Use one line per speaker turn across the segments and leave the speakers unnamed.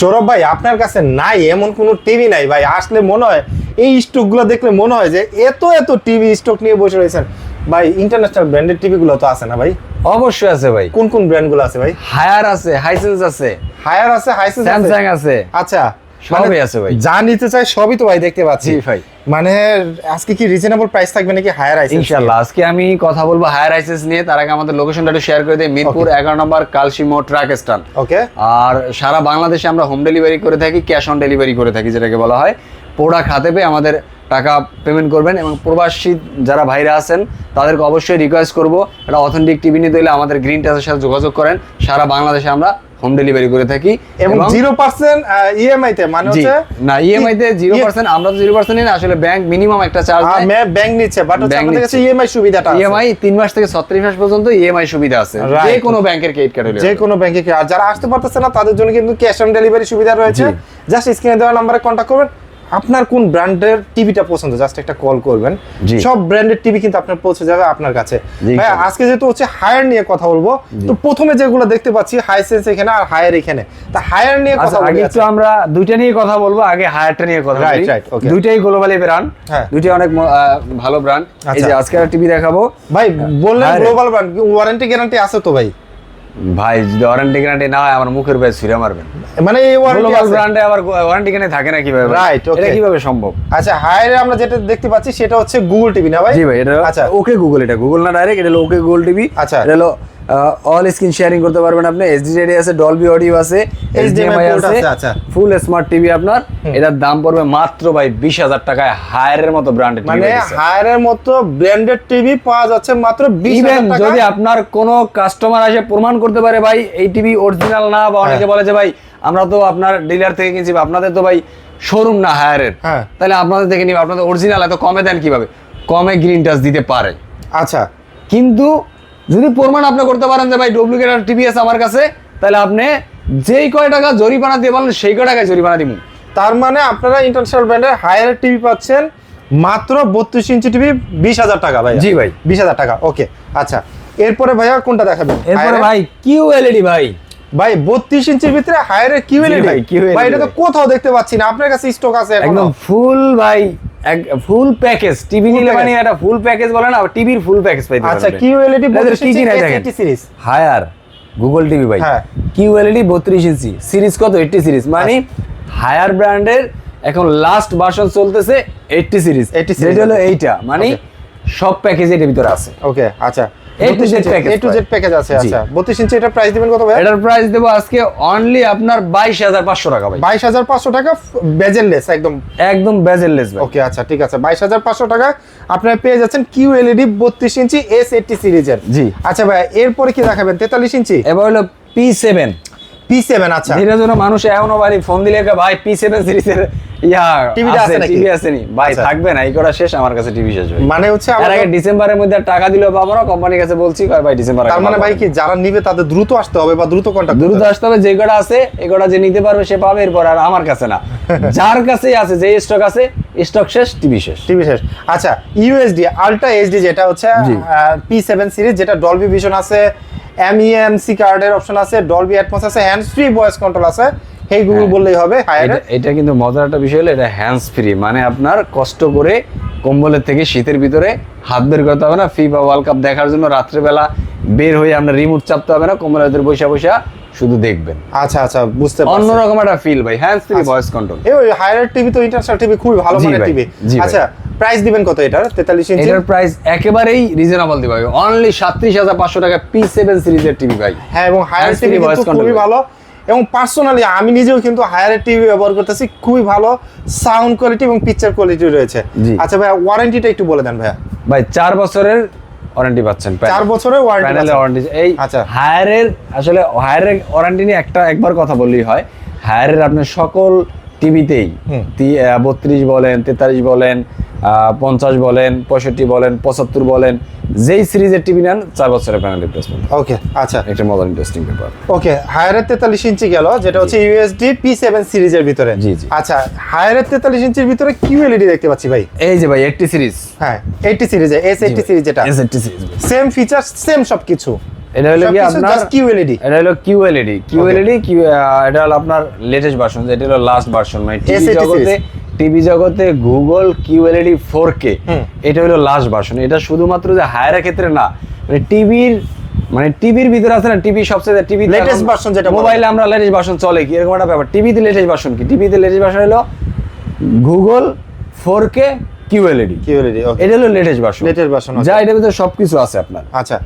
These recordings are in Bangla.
সৌরভ ভাই আপনার কাছে নাই এমন কোনো টিভি নাই ভাই। আসলে মনে হয় এই স্টকগুলো দেখলে মনে হয় যে এত এত টিভি স্টক নিয়ে বসে রয়েছেন। ভাই ইন্টারন্যাশনাল ব্র্যান্ডের টিভি গুলো তো আছে না ভাই?
অবশ্যই আছে ভাই।
কোন কোন ব্র্যান্ডগুলো আছে ভাই?
হায়ার আছে হাইসেন্স আছে।
হায়ার আছে হাইসেন্স আছে?
স্যামসাং আছে।
আচ্ছা
সবই
মানে
আছে ভাই।
যা নিতে চাই সবই তো ভাই দেখতে পাচ্ছি।
ভাই।
মানে আজকে কি রিজনেবল প্রাইস থাকবে নাকি হায়ার আইসেন্স
ইনশাআল্লাহ আজকে আমি কথা বলব হায়ার আইসেস নিয়ে তার আগে আমাদের লোকেশনটা একটু শেয়ার করে দিই মিরপুর এগারো নম্বর কালসিমো ট্রাক স্ট্যান্ড
ওকে
আর সারা বাংলাদেশে আমরা হোম ডেলিভারি করে থাকি ক্যাশ অন ডেলিভারি করে থাকি যেটাকে বলা হয়। প্রোডাক্ট হাতে পেয়ে আমাদের টাকা পেমেন্ট করবেন এবং প্রবাসী যারা ভাইরা আছেন তাদেরকে অবশ্যই রিকোয়েস্ট করব। এটা অথেন্টিক টিভি নিতে হলে আমাদের গ্রিন টাচের সাথে যোগাযোগ করেন। সারা বাংলাদেশে আমরা হোম ডেলিভারি করে থাকি
এবং জিরো পার্সেন্ট ইএমআই তে মানে হচ্ছে
না ইএমআই তে জিরো পার্সেন্ট আমরা তো জিরো পার্সেন্ট না আসলে ব্যাংক মিনিমাম একটা চার্জ
ব্যাংক নিচ্ছে বাট হচ্ছে আমাদের কাছে। ইএমআই সুবিধাটা আছে।
ইএমআই তিন মাস থেকে ছত্রিশ মাস পর্যন্ত ইএমআই সুবিধা আছে। যে কোনো ব্যাংকের ক্রেডিট কার্ড হলে
যে কোনো ব্যাংকে আর যারা আসতে পারতেছে না তাদের জন্য কিন্তু ক্যাশ অন ডেলিভারি সুবিধা রয়েছে। জাস্ট স্ক্রিনে দেওয়া নাম্বারে কন্ট্যাক্ট করবেন। আপনার কোন ব্র্যান্ডের টিভিটা পছন্দ? জাস্ট একটা কল করবেন। সব ব্র্যান্ডের টিভি কিন্তু আপনার পৌঁছে যাবে আপনার কাছে। ভাই আজকে যেহেতু হচ্ছে হায়ার নিয়ে কথা বলব তো প্রথমে যেগুলো দেখতে পাচ্ছি হাই সেন্স এখানে আর হায়ার এখানে। তা হায়ার নিয়ে
আচ্ছা
কথা
আগে
বলি
একটু আমরা দুইটা নিয়ে কথা বলব আগে হায়ারটা নিয়ে কথা বলি।
Right, okay.
দুইটাই গ্লোবালি ব্র্যান্ড। দুইটাই অনেক ভালো ব্র্যান্ড এই
আচ্ছা।
যে আজকে টিভি দেখাবো।
ভাই বললেন গ্লোবাল ব্র্যান্ড ওয়ারেন্টি গ্যারান্টি আছে তো ভাই?
ভাই যদি ওয়ারেন্টি গ্যারান্টি না হয় আমার মুখের ভাই ছুঁড়ে মারবেন।
মানে এই ওয়ারেন্টি
ব্র্যান্ডে আবার ওয়ারেন্টি গ্যারান্টি থাকে না কীভাবে?
রাইট.
এটা কীভাবে সম্ভব?
আচ্ছা হায়ারে আমরা যেটা দেখতে পাচ্ছি সেটা হচ্ছে গুগল টিভি না ভাই?
জি ভাই এটা
আচ্ছা।
ওকে গুগল এটা। গুগল না ডাইরেক্ট এটা হলো ওকে গুগল টিভি
আচ্ছা।
এটা হলো অল স্ক্রিন শেয়ারিং করতে পারবেন আপনি রেডি আছে ডলবি অডিও আছে
port
আছে
আচ্ছা।
ফুল স্মার্ট টিভি আপনার। এটার দাম পড়বে মাত্র ভাই বিশ হাজার টাকায় হায়ারের মতো ব্র্যান্ডেড টিভি
মানে হায়ারের মতো ব্র্যান্ডেড টিভি পাওয়া যাচ্ছে মাত্র বিশ
ইভেন
হাজার
যদি
টাকা।
আপনার কোনো কাস্টমার আসে প্রমাণ করতে পারে ভাই এই টিভি অরিজিনাল না বা অনেকে
হ্যাঁ।
বলে যে ভাই আমরা তো আপনার ডিলার থেকে কিনছি আপনাদের তো ভাই শোরুম না হায়ারের
হ্যাঁ।
তাহলে আপনাদের থেকে নিবে আপনাদের অরিজিনাল এত কমে দেন কীভাবে? কমে গ্রিন টাচ দিতে পারে।
আচ্ছা।
কিন্তু যদি প্রমাণ আপনি করতে পারেন যে ভাই ডুপ্লিকেট আর টিভিএস আমার কাছে তাহলে আপনি যেই কয় টাকা জরিমানা দিয়ে বলেন সেই কয় টাকায় জরিমানা দিব
তার মানে আপনারা ইন্টারন্যাশনাল ব্র্যান্ডের হায়ার টিভি পাচ্ছেন মাত্র বত্রিশ ইঞ্চি টিভি বিশ হাজার টাকা ভাই
জি ভাই।
বিশ হাজার টাকা ওকে আচ্ছা। এরপরে ভাইয়া কোনটা দেখাবেন?
এরপরে ভাই কিউ এলইডি ভাই।
ভাই বত্রিশ ইঞ্চির ভিতরে হায়ারের কিউ
জি ভাই,
ভাই এটা তো কোথাও দেখতে পাচ্ছি না। আপনার কাছে স্টক আছে
একদম ফুল ভাই ফুল প্যাকেজ টিভি নিলে মানে এটা ফুল প্যাকেজ বলে না টিভির ফুল প্যাকেজ পাইতে
আচ্ছা inch S A T series
Haier Google TV ভাই।
হ্যাঁ।
কিউ এলইডি বত্রিশ ইঞ্চি। সিরিজ কত? এইটটি সিরিজ মানে হায়ার ব্র্যান্ডের এখন লাস্ট ভার্সন চলতেছে এইটটি সিরিজ
80 series
যেটা হলো। এইটা। মানে সব প্যাকেজ এর ভিতরে আছে।
ওকে আচ্ছা। এ টু জেড প্যাকেজ আছে আচ্ছা। ইঞ্চি এটা প্রাইস দিবেন কত ভাই
এটার প্রাইস দেবো আজকে অনলি আপনার বাইশ হাজার পাঁচশো টাকা ভাই।
বাইশ হাজার পাঁচশো টাকা বেজেললেস একদম।
একদম বেজেললেস ভাই।
ওকে আচ্ছা ঠিক আছে। বাইশ হাজার পাঁচশো টাকা আপনারা পেয়ে যাচ্ছেন বত্রিশ ইঞ্চি এস এইটটি সিরিজের।
জি।
আচ্ছা ভাই এরপরে কি দেখাবেন? তেতাল্লিশ ইঞ্চি?
এবার হলো
আচ্ছা।
ধীরে ধীরে মানুষ এখনও ভাই ফোন দিলে ভাই পি সেভেন সিরিজের
TV আছে নাকি?
টিভি আসেনি। ভাই
আচ্ছা।
থাকবে না এই করা শেষ আমার কাছে টিভি শেষ ভাই।
মানে হচ্ছে আমরা
আগে ডিসেম্বরের মধ্যে টাকা দিলেও পাবো না কোম্পানির কাছে বলছি ভাই ডিসেম্বর
তার মানে ভাই কি যারা নিবে তাদের দ্রুত আসতে হবে বা দ্রুত
দ্রুত আসতে হবে যে কটা আছে এই কটা যে নিতে পারবে সে পাবে এরপর আর আমার কাছে না। যার কাছেই আছে যে স্টক আছে স্টক শেষ টিভি শেষ।
টিভি শেষ। আচ্ছা ইউএসডি আলট্রা এইচডি যেটা হচ্ছে। পি সেভেন সিরিজ যেটা ডলবি ভিশন আছে এমইএমসি কার্ডের অপশন আছে ডলবি অ্যাটমস আছে হ্যান্ডস ফ্রি ভয়েস কন্ট্রোল আছে। হেই গুগল
হ্যাঁ।
বললেই হবে হায়ার
এটা- কিন্তু মজার একটা বিষয় হলো এটা হ্যান্ডস ফ্রি মানে আপনার কষ্ট করে কম্বলের থেকে শীতের ভিতরে হাত বের করতে হবে না ফিফা ওয়ার্ল্ড কাপ দেখার জন্য রাত্রেবেলা বের হয়ে আপনার রিমোট চাপতে হবে না কম্বলের ভিতরে বসে বসে শুধু দেখবেন।
আচ্ছা আচ্ছা বুঝতে পারছি।
অন্যরকম একটা ফিল ভাই হ্যান্ডস ফ্রি ভয়েস কন্ট্রোল
এই হায়ার টিভি তো ইন্টারন্যাশনাল টিভি খুবই ভালো মানের টিভি আচ্ছা প্রাইস দিবেন কত এটার? তেতাল্লিশ ইঞ্চি
এটার প্রাইস একেবারেই রিজনেবল দিবে অনলি সাতত্রিশ হাজার পাঁচশো টাকা পি সেভেন সিরিজের টিভি ভাই।
হ্যাঁ এবং হায়ার টিভি খুবই ভালো। এবং পার্সোনালি আমি নিজেও কিন্তু হায়ার টিভি ব্যবহার করতেছি। খুবই ভালো সাউন্ড কোয়ালিটি এবং পিকচার কোয়ালিটি রয়েছে। আচ্ছা ভাইয়া ওয়ারেন্টিটা একটু বলে দেন ভাইয়া।
ভাই চার বছরের ওয়ারেন্টি পাচ্ছেন
চার বছরের ওয়ারেন্টি
প্যানেলের ওয়ারেন্টি এই
আচ্ছা।
হায়ারের আসলে হায়ারের ওয়ারেন্টি নিয়ে একটা একবার কথা বললেই হয়। হায়ারের আপনার সকল টিভিতেই। বত্রিশ বলেন তেতাল্লিশ বলেন পঞ্চাশ বলেন পঁয়ষট্টি বলেন পঁচাত্তর বলেন যেই সিরিজের টিভি নেন চার বছরের প্যানেল রিপ্লেসমেন্ট
ওকে আচ্ছা।
একটা মজার ইন্টারেস্টিং ব্যাপার
ওকে হায়ারের তেতাল্লিশ ইঞ্চি গেল যেটা হচ্ছে ইউএসডি পি সেভেন সিরিজের ভিতরে।
জি, জি।
আচ্ছা হায়ারের তেতাল্লিশ ইঞ্চির ভিতরে কিউএলইডি দেখতে পাচ্ছি ভাই।
এই যে ভাই এইটটি সিরিজ
হ্যাঁ এইটটি সিরিজে এস এইটটি সিরিজ যেটা।
S eighty series
same feature same সবকিছু।
এটা হলো কি আপনার
কিউএলইডি
এটা হলো কিউএলইডি কিউএলইডি কিউ এটা হলো আপনার লেটেস্ট ভার্সন এটা হলো লাস্ট ভার্সন মানে টিভি জগতে টিভি জগতে গুগল কিউএলইডি 4K
হুম।
এটা হলো লাস্ট ভার্সন এটা শুধুমাত্র যে হায়ারের ক্ষেত্রে না মানে টিভির মানে টিভির ভিতরে আছে না টিভি সবচেয়ে টিভি
Latest version যেটা
মোবাইলে আমরা লেটেস্ট ভার্সন চলে কি? এরকম একটা ব্যাপার। টিভিতে লেটেস্ট ভার্সন কি? টিভিতে লেটেস্ট ভার্সন হলো Google 4K QLED
QLED okay
এটা হলো লেটেস্ট ভার্সন
লেটেস্ট ভার্সন
যা এটার ভিতরে সবকিছু আছে আপনার।
আচ্ছা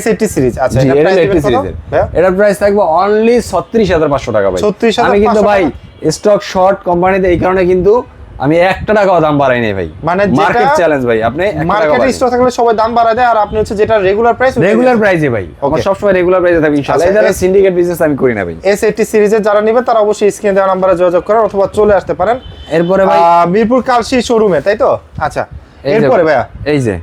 S80 সিরিজ আচ্ছা এটা কত?
সিরিজের
ভাইয়া?
এটার প্রাইস থাকবে অনলি ছত্রিশ হাজার পাঁচশো টাকা ভাই।
36,500
আমি কিন্তু ভাই স্টক শর্ট কোম্পানিতে এই কারণে কিন্তু আমি একটা টাকাও দাম বাড়াই নাই ভাই।
মানে
মার্কেট চ্যালেঞ্জ ভাই আপনি
মার্কেটে স্টক থাকলে সবাই দাম বাড়ায় দেয় আর আপনি হচ্ছে যেটা রেগুলার প্রাইস
রেগুলার প্রাইসে ভাই আমার
সময়
সবসময় রেগুলার প্রাইসে থাকবে ইনশাআল্লাহ। এই
এস-
সিন্ডিকেট বিজনেস আমি করি না ভাই।
S80 সিরিজের যারা নেবে তারা অবশ্যই স্ক্রিনে দেওয়া নাম্বারে যোগাযোগ করেন অথবা চলে আসতে পারেন।
এরপরে ভাই
মিরপুর কালসি শোরুমে তাই তো? আচ্ছা এরপরে ভাইয়া?
এই যে।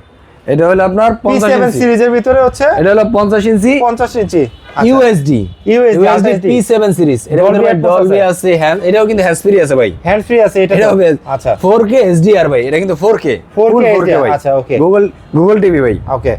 এটা হলো আপনার পঞ্চাশ
P7
ইঞ্চি।
সিরিজের ভিতরে হচ্ছে
এটা হলো পঞ্চাশ inch.
50 inch.
USD
USD,
USD
আচ্ছা,
সিরিজ এটা ভাই ডলবি
আছে।
হ্যান্ড এটাও কিন্তু হ্যান্ড ফ্রি আছে ভাই।
হ্যান্ড ফ্রি আছে এটা
এটা হবে
আচ্ছা।
ফোর কে এইচডিআর ভাই এটা কিন্তু ফোর কে
4K HDR, আচ্ছা, okay.
গুগল গুগল টিভি ভাই।
ওকে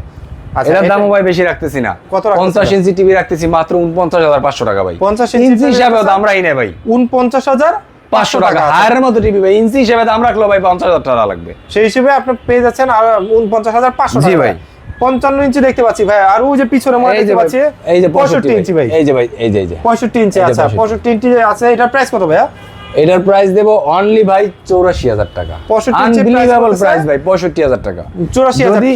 আচ্ছা
এটার
এটা-
দামও ভাই বেশি রাখতেছি না।
কত?
পঞ্চাশ ইঞ্চি টিভি রাখতেছি মাত্র উনপঞ্চাশ হাজার পাঁচশো টাকা ভাই।
50 ইঞ্চি
হিসাবে দাম রাখি না ভাই।
49500
পাঁচশো টাকা।
আচ্ছা।
হায়ারের মতো টিভি ভাই ইঞ্চি হিসাবে দাম রাখল ভাই পঞ্চাশ হাজার টাকা লাগবে।
সেই হিসেবে আপনি পেয়ে যাচ্ছেন আর 49500
জি ভাই।
55 ইঞ্চি দেখতে পাচ্ছি ভাই আর ওই যে পিছনে মনে দেখতে পাচ্ছি
এই যে
65 ইঞ্চি ভাই।
এই যে ভাই এই যে এই যে।
65 ইঞ্চি আচ্ছা
65
65 ইঞ্চি আছে এটার প্রাইস কত ভাইয়া?
এটার প্রাইস দেবো অনলি ভাই চৌরাশি হাজার টাকা।
65
আনবিলিভেবল প্রাইস ভাই পঁয়ষট্টি হাজার টাকা।
84000
যদি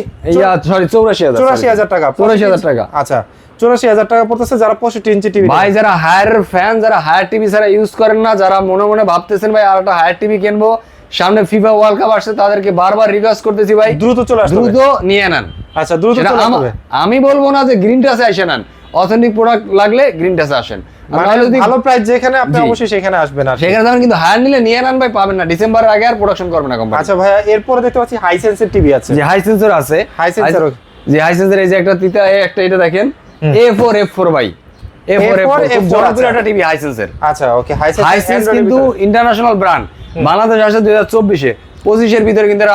সরি চৌরাশি হাজার
চৌরাশি হাজার টাকা
চৌরাশি হাজার টাকা।
আচ্ছা। চৌরাশি হাজার টাকা পড়তেছে যারা পঁয়ষট্টি ইঞ্চি টিভি
ভাই যারা হায়ার ফ্যান যারা হায়ার টিভি ছাড়া ইউজ করেন না যারা মনে মনে ভাবতেছেন ভাই আর একটা হায়ার টিভি কিনবো সামনে ফিফা ওয়ার্ল্ড কাপ আসছে তাদেরকে বারবার রিকোয়েস্ট করতেছি ভাই
দ্রুত চলে আসতে হবে।
দ্রুত নিয়ে নেন।
আচ্ছা দ্রুত চলে আসতে
আমা- বলব না যে গ্রিন টাসে আসে নেন। অথেন্টিক প্রোডাক্ট লাগলে গ্রিন টাসে আসেন।
মানে ভালো প্রাইস যেখানে আপনি অবশ্যই সেখানে আসবেন আর
সেখানে দাম কিন্তু হায়ার নিলে নিয়ে নেন ভাই পাবেন না। ডিসেম্বরের আগে আর প্রোডাকশন করবে না কোম্পানি
আচ্ছা ভাইয়া এরপরে দেখতে পাচ্ছি হাই হাইসেন্সের টিভি আছে।
যে হাই সেন্সর আছে।
Sensor ও-
যে হাই সেন্সর এই যে একটা তিতা একটা এটা দেখেন। এ ফোর এফ ফোর ভাই। এ ফোর এফ
A4,
ফোর খুব
F4
জনপ্রিয়
আছে।
একটা টিভি হাই সেন্সর
আচ্ছা
ইন্টারন্যাশনাল ব্র্যান্ড বাংলাদেশ আসছে দুই হাজার চব্বিশে। পঁচিশের ভিতরে কিন্তু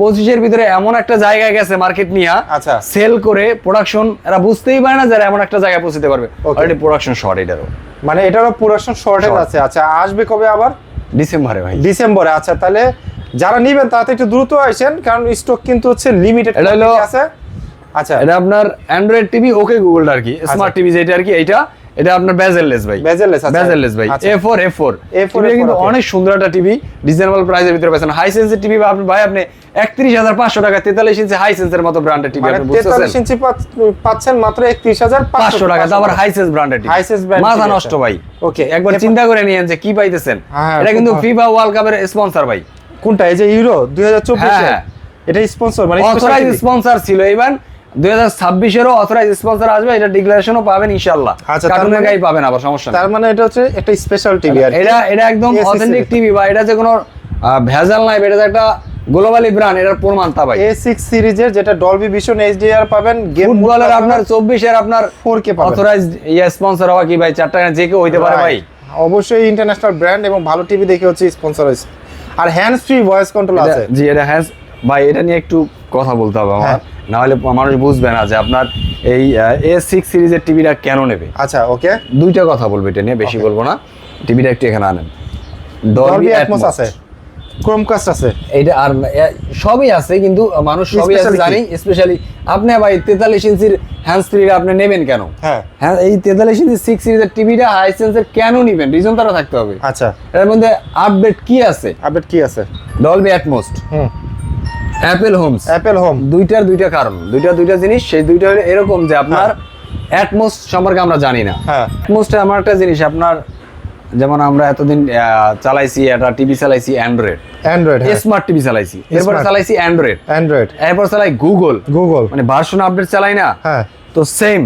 পঁচিশের ভিতরে এমন একটা জায়গায় গেছে মার্কেট নিয়ে।
আচ্ছা।
সেল করে প্রোডাকশন এরা বুঝতেই পারে না যারা এমন একটা জায়গায় পৌঁছতে পারবে. অলরেডি প্রোডাকশন শর্ট এটারও।
মানে এটারও প্রোডাকশন শর্টেজ আছে। আচ্ছা আসবে কবে আবার?
ডিসেম্বরে ভাই।
ডিসেম্বরে আচ্ছা তাহলে যারা নিবেন তাতে একটু দ্রুত আসেন কারণ স্টক কিন্তু হচ্ছে লিমিটেড আছে। আচ্ছা।
এটা আপনার অ্যান্ড্রয়েড টিভি ওকে গুগল আর কি। স্মার্ট টিভি যেটা আর কি এইটা এটা আপনার বেজেললেস ভাই।
আচ্ছা।
বেজেললেস ভাই।
আচ্ছা।
ফোর এ ফোর
A4,
কিন্তু অনেক সুন্দর একটা টিভি রিজনেবল প্রাইসের ভিতরে পাচ্ছেন। হাই সেন্সের টিভি আপনি ভাই আপনি একত্রিশ হাজার পাঁচশো টাকা তেতাল্লিশ ইঞ্চি হাই সেন্সের মতো ব্র্যান্ডের টিভি আপনি বুঝতেছেন?
ইঞ্চি পাচ্ছেন মাত্র একত্রিশ হাজার
পাঁচশো টাকা। তো আবার হাই সেন্স ব্র্যান্ডের টিভি
Hisense brand
মাথা নষ্ট ভাই।
ওকে
একবার চিন্তা করে নিয়েন যে কি পাইতেছেন।
হ্যাঁ,
এটা কিন্তু ফিফা ওয়ার্ল্ড কাপের স্পন্সর ভাই।
কোনটা? এই যে ইউরো দুই হাজার চব্বিশে?
হ্যাঁ।
এটা স্পন্সর মানে?
স্পন্সর ছিল। এবার দুই হাজার ছাব্বিশেরও অথরাইজ স্পন্সর আসবে এটা ডিক্লারেশনও পাবেন ইনশাল্লাহ
আচ্ছা, তার
কার্টুনের
মানে-
গাই পাবেন আবার সমস্যা
তার মানে এটা হচ্ছে একটা স্পেশাল টিভি আর
এটা এটা একদম অথেন্টিক টিভি বা এটা যে কোনো ভেজাল নাই এটা একটা গ্লোবালি ব্র্যান্ড এটার প্রমাণ তা ভাই।
এ সিক্স সিরিজের যেটা ডলবি ভিশন এইচডিআর পাবেন গেম
ফুটবলের আপনার চব্বিশের আপনার
4K পাবেন।
অথরাইজ ইয়া স্পন্সর হওয়া কি ভাই? চারটা যে কেউ হইতে পারে ভাই।
অবশ্যই ইন্টারন্যাশনাল ব্র্যান্ড এবং ভালো টিভি দেখে হচ্ছে স্পন্সর হয়েছে। আর হ্যান্ডস ফ্রি ভয়েস কন্ট্রোল
এটা-
আছে।
জি এটা হ্যাঁ ভাই এটা নিয়ে একটু কথা বলতে হবে আমার।
হ্যাঁ।
না হলে মানুষ বুঝবে না যে আপনার এই এ সিক্স সিরিজের টিভিটা কেন নেবে?
আচ্ছা ওকে।
দুইটা কথা বলব এটা নিয়ে বেশি বলব না। টিভিটা একটু এখানে আনেন।
ডলবি অ্যাটমস আছে ক্রোমকাস্ট আছে।
এইটা আর সবই আছে কিন্তু মানুষ সবই আছে জানি স্পেশালি আপনি ভাই তেতাল্লিশ ইঞ্চির হ্যান্ড ফ্রিটা আপনি নেবেন কেন?
হ্যাঁ।
হ্যাঁ এই তেতাল্লিশ ইঞ্চি সিক্স সিরিজের টিভিটা হাই সেন্সের কেন নেবেন? রিজন তারা থাকতে হবে।
আচ্ছা।
এর মধ্যে আপডেট কি আছে?
আপডেট কি আছে?
ডলবি অ্যাটমোস্ট
হুম।
অ্যাপেল হোমস
অ্যাপেল হোম
দুইটার দুইটা কারণ। দুইটা দুইটা জিনিস সেই দুইটা হলো এরকম যে আপনার অ্যাটমোস সম্পর্কে আমরা জানি না।
হ্যাঁ।
অ্যাটমোসটা এমন একটা জিনিস আপনার যেমন আমরা এতদিন চালাইছি একটা টিভি চালাইছি অ্যান্ড্রয়েড
অ্যান্ড্রয়েড
স্মার্ট টিভি চালাইছি। এরপর চালাইছি অ্যান্ড্রয়েড
অ্যান্ড্রয়েড
এরপর চালাই গুগল
গুগল
মানে ভার্সন আপডেট চালাই না।
হ্যাঁ।
তো সেম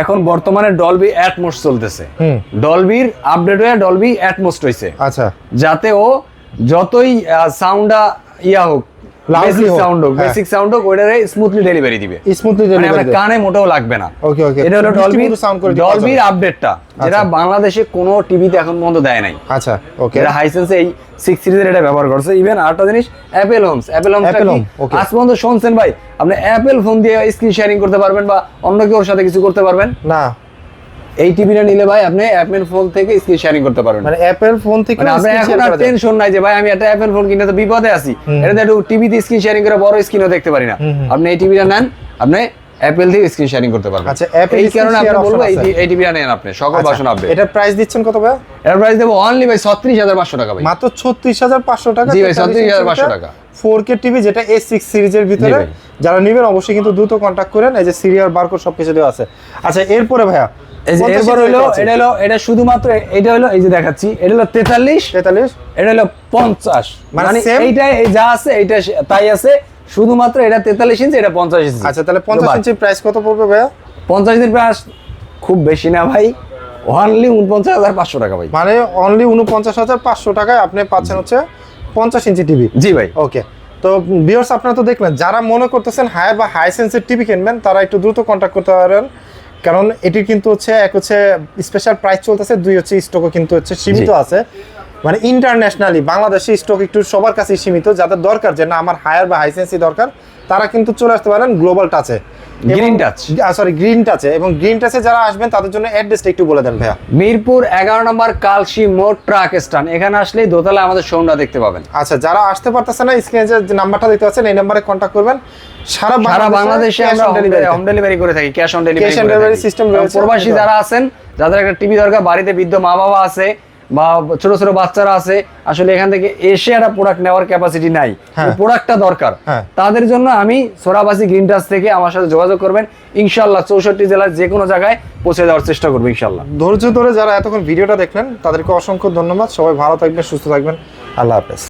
এখন বর্তমানে ডলবি অ্যাটমোস চলতেছে।
হুম।
ডলবির আপডেট হয়ে ডলবি অ্যাটমোস হয়েছে
আচ্ছা।
যাতে ও যতই সাউন্ডটা ইয়া হোক
হোক,
সাউন্ড হোক
হ্যাঁ।
বেসিক সাউন্ড হোক ওটারে স্মুথলি ডেলিভারি দিবে।
স্মুথলি
মানে
ডেলিভারি
কানে মোটেও লাগবে না।
ওকে ওকে
এটা হলো ডলবি
সাউন্ড করে
ডলবির আপডেটটা যেটা বাংলাদেশে কোনো টিভিতে এখন পর্যন্ত দেয় নাই।
আচ্ছা ওকে
হাইসেন্সে এই সিক্স সিরিজের এটা ব্যবহার করছে। ইভেন আরেকটা জিনিস Apple homes Apple homes
Home,
আজ পর্যন্ত শুনছেন ভাই আপনি অ্যাপেল ফোন দিয়ে স্ক্রিন শেয়ারিং করতে পারবেন বা অন্য কেউর সাথে কিছু করতে পারবেন?
না।
এই টিভিটা নিলে ভাই আপনি অ্যাপেল ফোন থেকে স্ক্রিন শেয়ারিং করতে পারবেন।
মানে অ্যাপেল ফোন থেকে
মানে এখন আর টেনশন নাই যে ভাই আমি একটা অ্যাপেল ফোন কিনে তো বিপদে আছি। এটা একটু টিভিতে স্ক্রিন শেয়ারিং করে বড় স্ক্রিনও দেখতে পারি না। আপনি এই টিভিটা নেন আপনি অ্যাপেল থেকে স্ক্রিন শেয়ারিং করতে পারবেন।
আচ্ছা, Apple
এই কারণে আপনি বলব এই এই টিভিটা নেন আপনি সকল বাসন
এটার প্রাইস দিচ্ছেন কত ভাই?
এর প্রাইস দেবো অনলি ভাই ছত্রিশ হাজার পাঁচশো টাকা ভাই।
মাত্র ছত্রিশ হাজার পাঁচশো টাকা
জি ভাই, 36,500 টাকা।
ফোর কে টিভি যেটা এ সিক্স সিরিজের ভিতরে যারা নেবেন অবশ্যই কিন্তু দ্রুত কন্ট্যাক্ট করেন এই যে সিরিয়াল বারকোড সবকিছু দেওয়া আছে। আচ্ছা এরপরে ভাইয়া
এরপর হলো এটা হলো এটা শুধুমাত্র এটা হলো এই যে দেখাচ্ছি এটা হলো তেতাল্লিশ
তেতাল্লিশ।
এটা হলো পঞ্চাশ।
মানে
মানে এইটা যা আছে এইটা তাই আছে শুধুমাত্র এটা তেতাল্লিশ ইঞ্চি এটা পঞ্চাশ ইঞ্চি।
আচ্ছা তাহলে পঞ্চাশ
বাদ।
প্রাইস কত পড়বে ভাইয়া?
পঞ্চাশ দিন প্রায় খুব বেশি না ভাই। অনলি উনপঞ্চাশ হাজার পাঁচশো টাকা ভাই।
মানে অনলি উনপঞ্চাশ হাজার পাঁচশো টাকায় আপনি পাচ্ছেন হচ্ছে পঞ্চাশ ইঞ্চি টিভি
জি ভাই।
ওকে তো ভিউয়ার্স আপনারা তো দেখলেন যারা মনে করতেছেন হাই বা হাই সেন্সের টিভি কিনবেন তারা একটু দ্রুত কন্ট্যাক্ট করতে পারেন। কারণ এটির কিন্তু হচ্ছে এক হচ্ছে স্পেশাল প্রাইস চলতেছে দুই হচ্ছে স্টকও কিন্তু হচ্ছে সীমিত আছে। মানে ইন্টারন্যাশনালি বাংলাদেশে স্টক একটু সবার কাছেই সীমিত যাদের দরকার যে না আমার হায়ার বা হাইসেন্সি দরকার তারা কিন্তু চলে আসতে পারেন গ্লোবাল টাচে
Green Touch।
সরি গ্রিন টাচে এবং গ্রিন টাচে যারা আসবেন তাদের জন্য অ্যাড্রেসটা একটু বলে দেন ভাইয়া।
মিরপুর এগারো নম্বর কালসি মোট ট্রাক স্ট্যান্ড এখানে আসলেই দোতলা আমাদের শোরুমটা দেখতে পাবেন।
আচ্ছা যারা আসতে পারতেছে না স্ক্রিনে যে নাম্বারটা পাচ্ছেন এই নাম্বারে কন্ট্যাক্ট করবেন। সারা
সারা বাংলাদেশে আমরা হোম ডেলিভারি করে থাকি ক্যাশ অন ডেলিভারি
রয়েছে।
প্রবাসী যারা আছেন যাদের একটা টিভি দরকার বাড়িতে বৃদ্ধ মা বাবা আছে বা ছোট ছোট বাচ্চারা আছে আসলে এখান থেকে এসে একটা প্রোডাক্ট নেওয়ার ক্যাপাসিটি নাই।
হ্যাঁ।
প্রোডাক্টটা দরকার।
হ্যাঁ।
তাদের জন্য আমি সোরাবাসী গ্রিন টাচ থেকে আমার সাথে যোগাযোগ করবেন। ইনশাল্লাহ চৌষট্টি জেলার যে কোনো জায়গায় পৌঁছে দেওয়ার চেষ্টা করব ইনশাল্লাহ
ধৈর্য ধরে যারা এতক্ষণ ভিডিওটা দেখলেন তাদেরকে অসংখ্য ধন্যবাদ। সবাই ভালো থাকবেন সুস্থ থাকবেন। আল্লাহ হাফেজ।